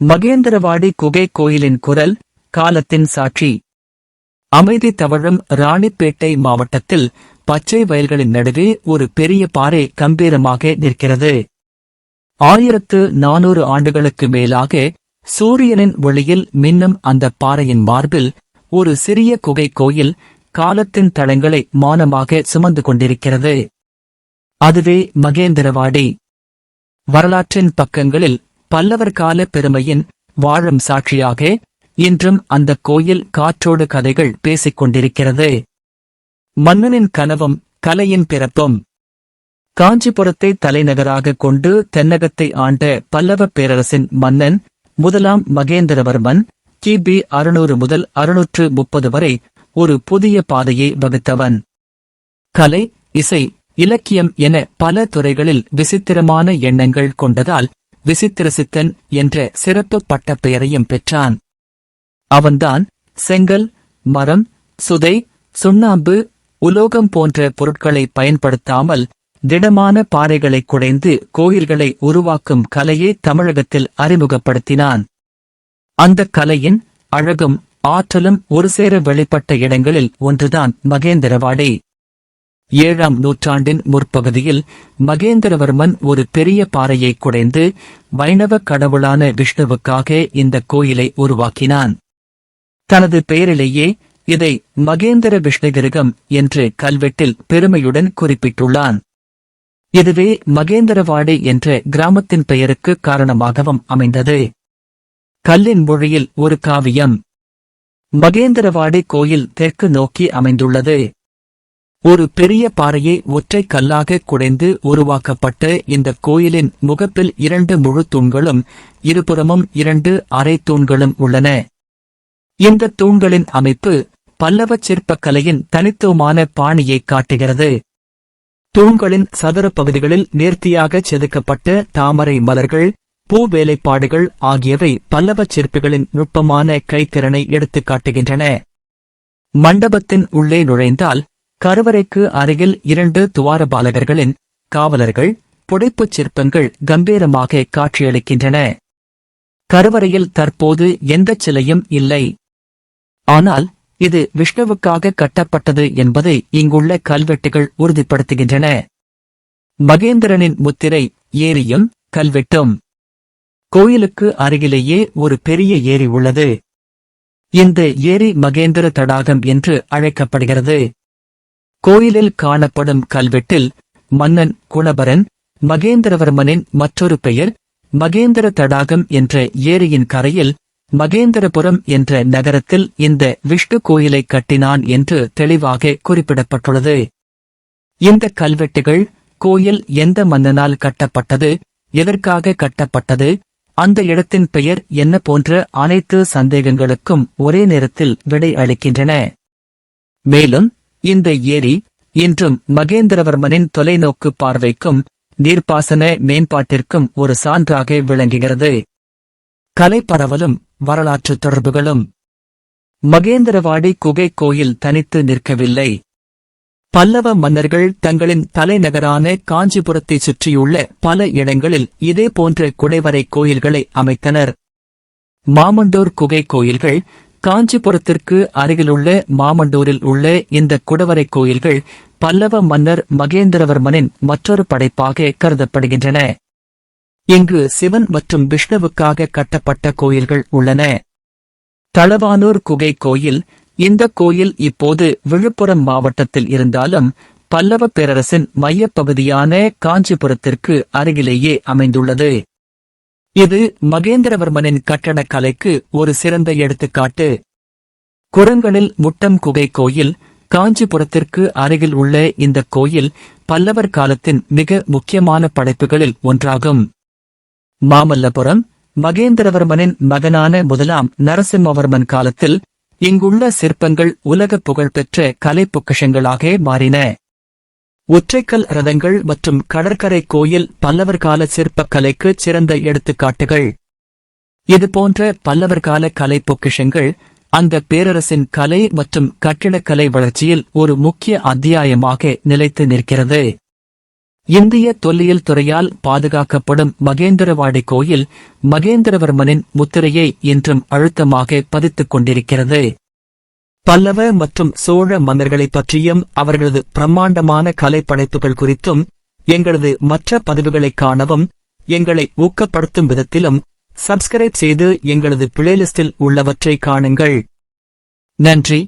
மகேந்திரவாடி குகை கோயிலின் குரல் காலத்தின் சாட்சி. அமைதி தவழும் ராணிப்பேட்டை மாவட்டத்தில் பச்சை வயல்களின் நடுவே ஒரு பெரிய பாறை கம்பீரமாக நிற்கிறது. ஆயிரத்து நானூறு ஆண்டுகளுக்கு மேலாக சூரியனின் ஒளியில் மின்னும் அந்த பாறையின் மார்பில் ஒரு சிறிய குகை கோயில் காலத்தின் தளங்களை மானமாக சுமந்து கொண்டிருக்கிறது. அதுவே மகேந்திரவாடி. வரலாற்றின் பக்கங்களில் பல்லவர் கால பெருமையின் வாழும் சாட்சியாக இன்றும் அந்த கோயில் காற்றோடு கதைகள் பேசிக் கொண்டிருக்கிறது. மன்னனின் கனவும் கலையின் பிறப்பும் காஞ்சிபுரத்தை தலைநகராக கொண்டு தென்னகத்தை ஆண்ட பல்லவ பேரரசின் மன்னன் முதலாம் மகேந்திரவர்மன் கிபி அறுநூறு முதல் அறுநூற்று முப்பது வரை ஒரு புதிய பாதையை வகுத்தவன். கலை இசை இலக்கியம் என பல துறைகளில் விசித்திரமான எண்ணங்கள் கொண்டதால் விசித்திரசித்தன் என்ற சிறப்பு பட்ட பெயரையும் பெற்றான். அவன்தான் செங்கல் மரம் சுதை சுண்ணாம்பு உலோகம் போன்ற பொருட்களை பயன்படுத்தாமல் திடமான பாறைகளை குடைந்து கோயில்களை உருவாக்கும் கலையை தமிழகத்தில் அறிமுகப்படுத்தினான். அந்த கலையின் அழகும் ஆற்றலும் ஒரு சேர வெளிப்பட்ட இடங்களில் ஒன்றுதான் மகேந்திரவாடி. ஏழாம் நூற்றாண்டின் முற்பகுதியில் மகேந்திரவர்மன் ஒரு பெரிய பாறையை குடைந்து வைணவ கடவுளான விஷ்ணுவுக்காக இந்த கோயிலை உருவாக்கினான். தனது பெயரிலேயே இதை மகேந்திர விஷ்ணுகிருகம் என்று கல்வெட்டில் பெருமையுடன் குறிப்பிட்டுள்ளான். இதுவே மகேந்திரவாடி என்ற கிராமத்தின் பெயருக்கு காரணமாகவும் அமைந்தது. கல்லின் மொழியில் ஒரு காவியம். மகேந்திரவாடி கோயில் தெற்கு நோக்கி அமைந்துள்ளது. ஒரு பெரிய பாறையை ஒற்றை கல்லாக குடைந்து உருவாக்கப்பட்ட இந்த கோயிலின் முகப்பில் இரண்டு முழு தூண்களும் இருபுறமும் இரண்டு அரை தூண்களும் உள்ளன. இந்த தூண்களின் அமைப்பு பல்லவ சிற்பக்கலையின் தனித்துவமான பாணியை காட்டுகிறது. தூண்களின் சதுர பகுதிகளில் நேர்த்தியாக செதுக்கப்பட்ட தாமரை மலர்கள் பூ வேலைப்பாடுகள் ஆகியவை பல்லவ சிற்பிகளின் நுட்பமான கைத்திறனை எடுத்துக்காட்டுகின்றன மண்டபத்தின் உள்ளே நுழைந்தால் கருவறைக்கு அருகில் இரண்டு துவாரபாலகர்களின் காவலர்கள் புடைப்புச் சிற்பங்கள் கம்பீரமாக காட்சியளிக்கின்றன. கருவறையில் தற்போது எந்த சிலையும் இல்லை. ஆனால் இது விஷ்ணுவுக்காக கட்டப்பட்டது என்பதை இங்குள்ள கல்வெட்டுகள் உறுதிப்படுத்துகின்றன. மகேந்திரனின் முத்திரை ஏரியும் கல்வெட்டும். கோயிலுக்கு அருகிலேயே ஒரு பெரிய ஏரி உள்ளது. இந்த ஏரி மகேந்திர தடாகம் என்று அழைக்கப்படுகிறது. கோயிலில் காணப்படும் கல்வெட்டில் மன்னன் குணபரன் மகேந்திரவர்மனின் மற்றொரு பெயர் மகேந்திர தடாகம் என்ற ஏரியின் கரையில் மகேந்திரபுரம் என்ற நகரத்தில் இந்த விஷ்ணு கோயிலை கட்டினான் என்று தெளிவாக குறிப்பிடப்பட்டுள்ளது. இந்த கல்வெட்டுகள் கோயில் எந்த மன்னனால் கட்டப்பட்டது எதற்காக கட்டப்பட்டது அந்த இடத்தின் பெயர் என்ன போன்ற அனைத்து சந்தேகங்களுக்கும் ஒரே நேரத்தில் விடை அளிக்கின்றன. மேலும் இந்த ஏரி இன்றும் மகேந்திரவர்மனின் தொலைநோக்கு பார்வைக்கும் நீர்ப்பாசன மேம்பாட்டிற்கும் ஒரு சான்றாக விளங்குகிறது. கலைப்பரவலும் வரலாற்று தொடர்புகளும். மகேந்திரவாடி குகை கோயில் தனித்து நிற்கவில்லை. பல்லவ மன்னர்கள் தங்களின் தலைநகரான காஞ்சிபுரத்தை சுற்றியுள்ள பல இடங்களில் இதே போன்ற குடைவரை கோயில்களை அமைத்தனர். மாமண்டூர் குகை கோயில்கள் காஞ்சிபுரத்திற்கு அருகிலுள்ள மாமண்டூரில் உள்ள இந்த குடவரை கோயில்கள் பல்லவ மன்னர் மகேந்திரவர்மனின் மற்றொரு படைப்பாக கருதப்படுகின்றன. இங்கு சிவன் மற்றும் விஷ்ணுவுக்காக கட்டப்பட்ட கோயில்கள் உள்ளன. தளவானூர் குகை கோயில் இந்த கோயில் இப்போது விழுப்புரம் மாவட்டத்தில் இருந்தாலும் பல்லவ பேரரசின் மையப்பகுதியான காஞ்சிபுரத்திற்கு அருகிலேயே அமைந்துள்ளது. இது மகேந்திரவர்மனின் கட்டடக் கலைக்கு ஒரு சிறந்த எடுத்துக்காட்டு. குரங்களில் முட்டம் குகை கோயில் காஞ்சிபுரத்திற்கு அருகில் உள்ள இந்த கோயில் பல்லவர் காலத்தின் மிக முக்கியமான படைப்புகளில் ஒன்றாகும். மாமல்லபுரம் மகேந்திரவர்மனின் மகனான முதலாம் நரசிம்மவர்மன் காலத்தில் இங்குள்ள சிற்பங்கள் உலக புகழ்பெற்ற கலை பொக்கிஷங்களாக மாறின. ஒற்றைக்கல் ரதங்கள் மற்றும் கடற்கரை கோயில் பல்லவர் கால சிற்பக்கலைக்கு சிறந்த எடுத்துக்காட்டுகள். இதுபோன்ற பல்லவர் கால கலை பொக்கிஷங்கள் அந்த பேரரசின் கலை மற்றும் கட்டிடக்கலை வளர்ச்சியில் ஒரு முக்கிய அத்தியாயமாக நிலைத்து நிற்கிறது. இந்திய தொல்லியல் துறையால் பாதுகாக்கப்படும் மகேந்திரவாடி கோயில் மகேந்திரவர்மனின் முத்திரையை இன்றும் அழுத்தமாக பதித்துக் கொண்டிருக்கிறது. பல்லவ மற்றும் சோழ மன்னர்களைப் பற்றியும் அவர்களது பிரம்மாண்டமான கலைப்படைப்புகள் குறித்தும் எங்களது மற்ற பதிவுகளைக் காணவும் எங்களை ஊக்கப்படுத்தும் விதத்திலும் சப்ஸ்கிரைப் செய்து எங்களது பிளேலிஸ்டில் உள்ளவற்றை காணுங்கள். நன்றி.